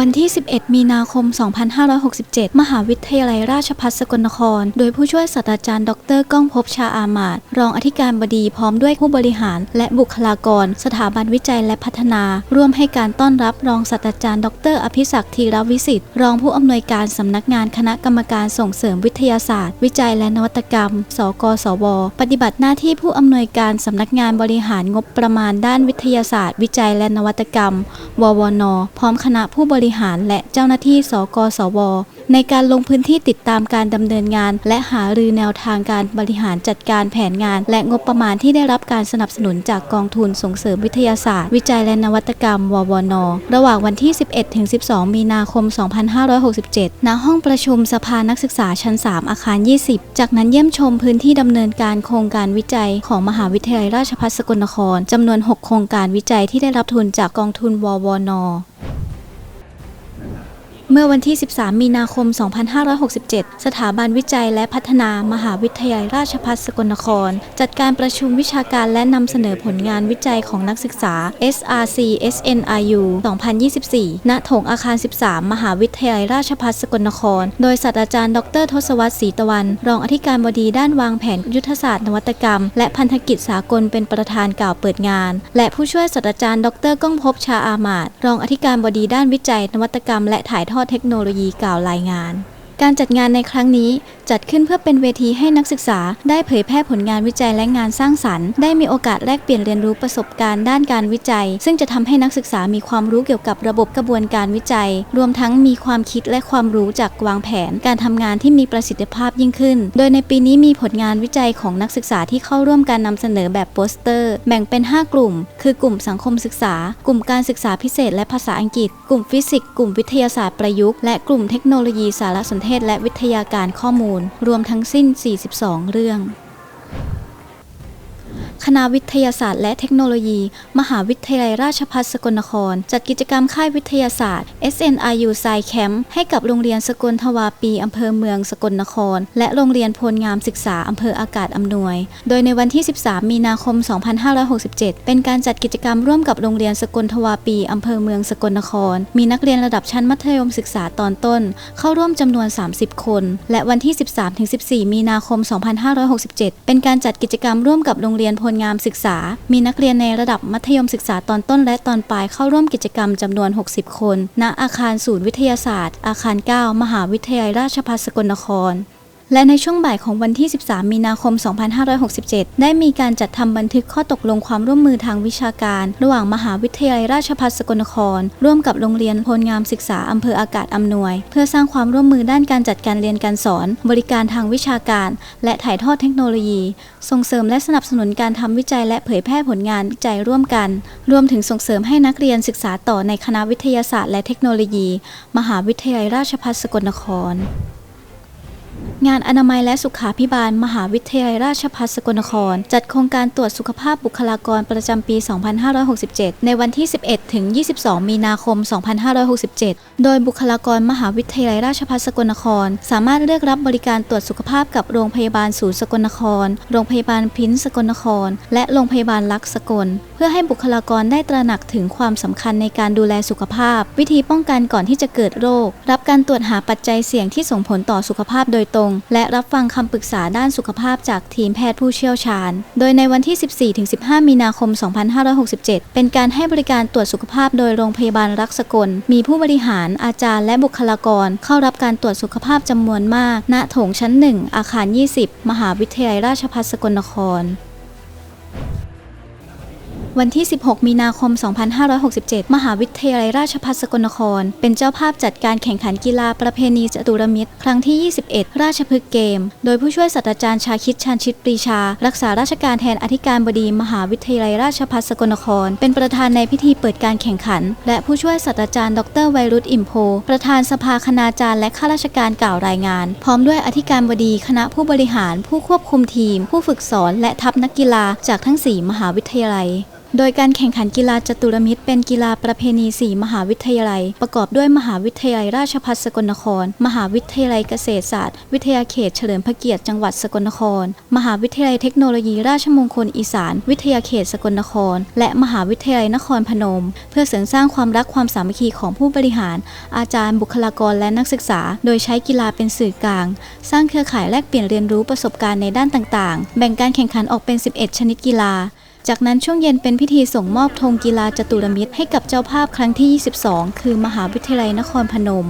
วันที่ 11 มีนาคม 2567 มหาวิทยาลัยราชภัฏสกลนคร โดยผู้ช่วยศาสตราจารย์ดรก้องภพชาอามาตย์รองอธิการบดีพร้อมด้วยผู้บริหาร และบุคลากร สถาบันวิจัยและพัฒนา ร่วมให้การต้อนรับรองศาสตราจารย์ ดร อภิศักดิ์ธีรวิสิทธิ์ รองผู้อำนวยการสำนักงานคณะกรรมการส่งเสริมวิทยาศาสตร์ วิจัยและนวัตกรรม สกสว ปฏิบัติหน้าที่ผู้อำนวยการสำนักงานบริหารงบประมาณด้านวิทยาศาสตร์ วิจัยและนวัตกรรม ววน พร้อมคณะผู้บริหารและเจ้าหน้าที่สกสว ในการลงพื้นที่ติดตามการดำเนินงาน และหารือแนวทางการบริหารจัดการแผนงาน และงบประมาณที่ได้รับการสนับสนุนจากกองทุนส่งเสริมวิทยาศาสตร์ วิจัยและนวัตกรรม ววนระหว่างวันที่ 11-12 มีนาคม 2567 ณ ห้องประชุมสภานักศึกษาชั้น 3 อาคาร 20 จากนั้นเยี่ยมชมพื้นที่ดำเนินการโครงการวิจัยของมหาวิทยาลัยราชภัฏสกลนครจำนวน 6 โครงการวิจัยที่ได้รับทุนจากกองทุน ววน เมื่อวันที่ 13 มีนาคม 2567 สถาบันวิจัยและพัฒนามหาวิทยาลัยราชภัฏสกลนคร จัดการประชุมวิชาการและนำเสนอผลงานวิจัยของนักศึกษา SRC SNRU 2024 ณ โถงอาคาร 13 มหาวิทยาลัยราชภัฏสกลนคร โดยศาสตราจารย์ ดร ทศวรรษศรีตะวัน รองอธิการบดีด้านวางแผนยุทธศาสตร์นวัตกรรม และพันธกิจสากลเป็นประธานกล่าวเปิดงาน และผู้ช่วยศาสตราจารย์ ดร ก้องภพชาอามาตรองอธิการบดีด้านวิจัย นวัตกรรม และถ่ายทอดเทคโนโลยีกล่าวรายงาน การจัดงานในครั้งนี้จัดขึ้นเพื่อเป็นเวทีให้นักศึกษา ได้เผยแพร่ผลงานวิจัยและงานสร้างสรรค์ ได้มีโอกาสแลกเปลี่ยนเรียนรู้ประสบการณ์ด้านการวิจัย ซึ่งจะทำให้นักศึกษามีความรู้เกี่ยวกับระบบกระบวนการวิจัย รวมทั้งมีความคิดและความรู้จากวางแผน การทำงานที่มีประสิทธิภาพยิ่งขึ้น โดยในปีนี้มีผลงานวิจัยของนักศึกษาที่เข้าร่วมการนำเสนอแบบโปสเตอร์ แบ่งเป็น 5 กลุ่ม คือกลุ่มสังคมศึกษา กลุ่มการศึกษาพิเศษ และภาษาอังกฤษ กลุ่มฟิสิกส์ กลุ่มวิทยาศาสตร์ประยุกต์ และกลุ่มเทคโนโลยีสารสนเทศและวิทยาการข้อมูล รวมทั้งสิ้น 42 เรื่อง คณะวิทยาศาสตร์และเทคโนโลยี มหาวิทยาลัยราชภัฏสกลนคร จัดกิจกรรมค่ายวิทยาศาสตร์ SNRU s c i Camp ให้กับโรงเรียนสกลทวาปีอำเภอเมืองสกลนคร และโรงเรียนพลงามศึกษาอำเภออากาศอำนวย โดยในวันที่ 13 มีนาคม 2567 เป็นการจัดกิจกรรมร่วมกับโรงเรียนสกลทวาปีอำเภอเมืองสกลนคร มีนักเรียนระดับชั้นมัธยมศึกษาตอนต้น เข้าร่วมจำนวน 30 คน และวันที่ 13-14 มีนาคม 2567 เป็นการจัดกิจกรรมร่วมกับโรงเรียนพลงามศึกษา มีนักเรียนในระดับมัธยมศึกษาตอนต้นและตอนปลายเข้าร่วมกิจกรรมจำนวน 60 คน ณ อาคารศูนย์วิทยาศาสตร์ อาคาร 9 มหาวิทยาลัยราชภัฏสกลนคร และในช่วงบ่ายของวันที่ 13 มีนาคม 2567 ได้มีการจัดทำบันทึกข้อตกลงความร่วมมือทางวิชาการ ระหว่างมหาวิทยาลัยราชภัฏสกลนคร ร่วมกับโรงเรียนพลงามศึกษาอำเภออากาศอำนวย เพื่อสร้างความร่วมมือด้านการจัดการเรียนการสอน บริการทางวิชาการ และถ่ายทอดเทคโนโลยี ส่งเสริมและสนับสนุนการทำวิจัยและเผยแพร่ผลงานวิจัยร่วมกัน รวมถึงส่งเสริมให้นักเรียนศึกษาต่อในคณะวิทยาศาสตร์และเทคโนโลยี มหาวิทยาลัยราชภัฏสกลนคร งานอนามัยและสุขาพิบาล มหาวิทยาลัยราชภัฏสกลนคร จัดโครงการตรวจสุขภาพบุคลากรประจำปี 2567 ในวันที่ 11 ถึง 22 มีนาคม 2567 โดยบุคลากรมหาวิทยาลัยราชภัฏสกลนคร สามารถเลือกรับบริการตรวจสุขภาพกับโรงพยาบาลศูนย์สกลนคร โรงพยาบาลพินสกลนคร และโรงพยาบาลลักษ์สกล เพื่อให้บุคลากรได้ตระหนักถึงความสำคัญในการดูแลสุขภาพ วิธีป้องกันก่อนที่จะเกิดโรค รับการตรวจหาปัจจัยเสี่ยงที่ส่งผลต่อสุขภาพโดยตรงและรับฟังคำปรึกษาด้านสุขภาพจากทีมแพทย์ผู้เชี่ยวชาญ โดยในวันที่ 14-15 มีนาคม 2567 เป็นการให้บริการตรวจสุขภาพโดยโรงพยาบาลรักษกล มีผู้บริหารอาจารย์และบุคลากร เข้ารับการตรวจสุขภาพจำนวนมาก ณ โถงชั้น 1 อาคาร 20 มหาวิทยาลัยราชภัฏสกลนคร วันที่ 16 มีนาคม 2567 มหาวิทยาลัยราชภัฏสกลนคร เป็นเจ้าภาพจัดการแข่งขันกีฬาประเพณีจตุรมิตร ครั้งที่ 21 ราชพฤกษ์เกม โดยผู้ช่วยศาสตราจารย์ชาคิดชาญชิตปรีชา รักษาราชการแทนอธิการบดีมหาวิทยาลัยราชภัฏสกลนคร เป็นประธานในพิธีเปิดการแข่งขัน และผู้ช่วยศาสตราจารย์ดรไวรุตอิมโพ ประธานสภาคณาจารย์และข้าราชการกล่าวรายงาน พร้อมด้วยอธิการบดีคณะผู้บริหาร ผู้ควบคุมทีม ผู้ฝึกสอนและทัพนักกีฬาจากทั้ง 4 มหาวิทยาลัย โดยการแข่งขันกีฬาจตุรมิตรเป็นกีฬาประเพณี4มหาวิทยาลัย ประกอบด้วยมหาวิทยาลัยราชภัฏสกลนคร มหาวิทยาลัยเกษตรศาสตร์ วิทยาเขตเฉลิมพระเกียรติจังหวัดสกลนคร มหาวิทยาลัยเทคโนโลยีราชมงคลอีสาน วิทยาเขตสกลนคร และมหาวิทยาลัยนครพนม เพื่อเสริมสร้างความรักความสามัคคีของผู้บริหาร อาจารย์บุคลากรและนักศึกษา โดยใช้กีฬาเป็นสื่อกลาง สร้างเครือข่ายแลกเปลี่ยนเรียนรู้ประสบการณ์ในด้านต่างๆ แบ่งการแข่งขันออกเป็น 11 ชนิดกีฬา จากนั้นช่วงเย็นเป็นพิธีส่งมอบธงกีฬาจตุรมิตรให้กับเจ้าภาพครั้งที่ 22 คือมหาวิทยาลัยนครพนม